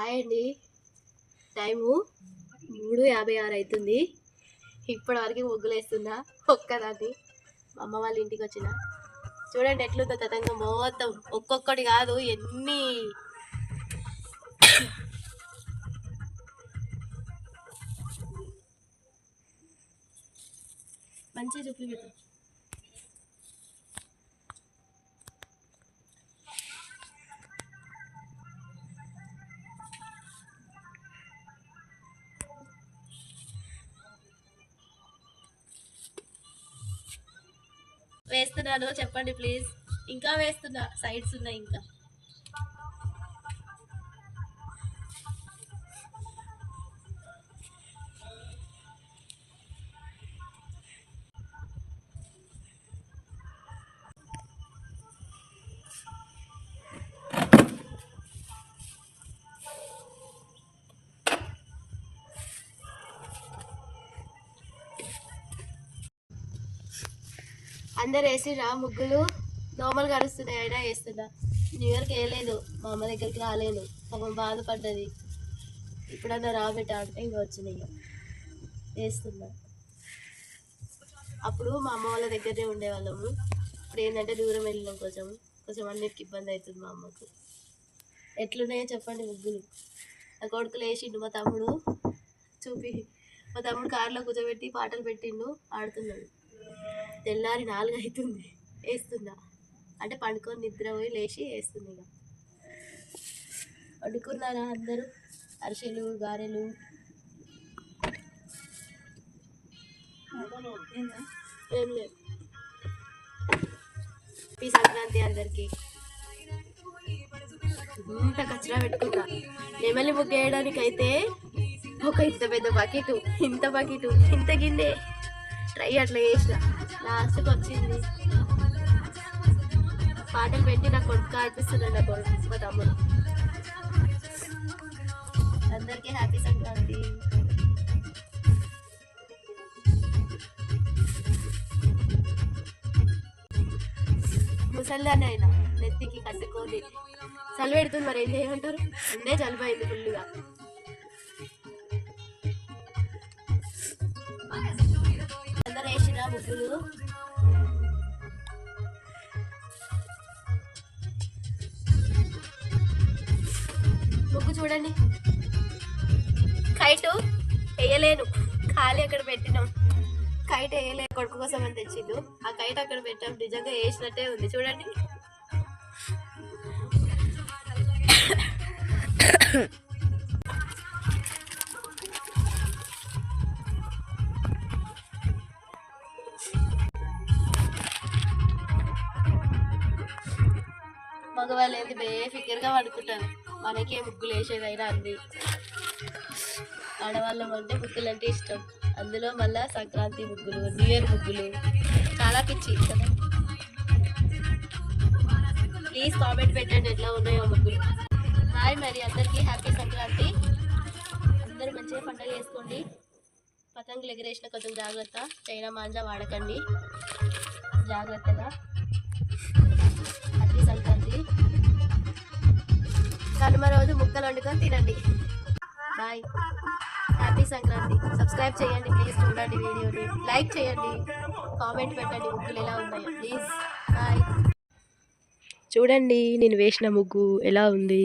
Hi అండి. Time మూడు యాభై ఆరు అవుతుంది. ఇప్పటివరకు ముగ్గులు వేస్తున్నా ఒక్కదాన్ని అమ్మ వాళ్ళ ఇంటికి వచ్చిన. చూడండి ఎట్లుందో తతంగం మొత్తం. ఒక్కొక్కటి కాదు ఎన్ని? మంచి చూపులు వేస్తున్నాను చెప్పండి ప్లీజ్ ఇంకా వేస్తున్నా. సైడ్స్ ఉన్నాయి ఇంకా. అందరు వేసిరా ముగ్గులు? దోమలు కరుస్తున్నాయి అయినా వేస్తున్నా. న్యూ ఇయర్కి వేయలేదు మా అమ్మ దగ్గరికి రాలేను పాపం బాధపడ్డది. ఇప్పుడన్నా రాబెట్ట అంటే ఇంకా వచ్చినాయి వేస్తున్నా. అప్పుడు మా అమ్మ వాళ్ళ దగ్గరే ఉండేవాళ్ళము. ఇప్పుడు ఏంటంటే దూరం వెళ్ళినాం కొంచెం. కొంచెం అన్నిటికి ఇబ్బంది అవుతుంది మా అమ్మకు. ఎట్లున్నాయో చెప్పండి ముగ్గులు. నా కొడుకులు వేసిండు మా తమ్ముడు చూపి. మా తమ్ముడు కారులో కూర్చోబెట్టి పాటలు పెట్టిండు ఆడుతున్నాడు. తెల్లారి నాలుగు అవుతుంది వేస్తున్నా అంటే పండుకొని నిద్ర పోయి లేచి వేస్తుంది ఇక. వండుకున్నారా అందరూ? అరిసెలు గారెలు? ఏం లేదు. ఈ సంక్రాంతి అందరికి. ఇంత కచ్చరా పెట్టుకుంటా. నెమలి ముగ్గు అయితే ఒక ఇంత పెద్ద బకెట్ ఇంత బకెట్ ఇంత గిన్నె. ట్రై అట్లా చేసిన. లాస్ట్కి వచ్చింది. పాటలు పెట్టి నా కొడుకు ఆడిపిస్తున్నాడు నా కొడుకు మా తమ్ముడు. అందరికీ హ్యాపీ సంక్రాంతి. ముసల్దాన్ని అయినా నెత్తికి కట్టుకొని చలి పెడుతుంది మరి ఏం చేయమంటారు? ఉండే చలిపోయింది ఫుల్గా అందరు ముగ్గులు ముగ్గు చూడండి. కైటు వేయలేను. ఖాళీ అక్కడ పెట్టినాం. కైట్ వేయలేదు కొడుకు కోసం అని తెచ్చిండు. ఆ కైట్ అక్కడ పెట్టాం. నిజంగా వేసినట్టే ఉంది. చూడండి. మగవాళ్ళు ఏంది బేఫికర్గా పడుకుంటారు. మనకే ముగ్గులు వేసేదైనా అంది. ఆడవాళ్ళం అంటే ముగ్గులు అంటే ఇష్టం. అందులో మళ్ళా సంక్రాంతి ముగ్గులు న్యూ ఇయర్ ముగ్గులు. చాలా పిచ్చి. కదా ప్లీజ్ కామెంట్ పెట్టండి ఎట్లా ఉన్నాయో ముగ్గులు. హాయ్ మరి అందరికీ హ్యాపీ సంక్రాంతి. అందరూ మంచిగా పండుగ చేసుకోండి. పతంగులు ఎగరేసిన కొంచెం జాగ్రత్త. చైనా మాంజా వాడకండి. జాగ్రత్తగా. హ్యాపీ సంక్రాంతి కనుమ రోజు ముక్కలు వండుకొని తినండి. బాయ్ హ్యాపీ సంక్రాంతి సబ్స్క్రైబ్ చేయండి ప్లీజ్ చూడండి వీడియోని. లైక్ చేయండి. కామెంట్ పెట్టండి ముగ్గులు ఎలా ఉన్నాయో. ప్లీజ్ బాయ్ చూడండి నేను వేసిన ముగ్గు ఎలా ఉంది?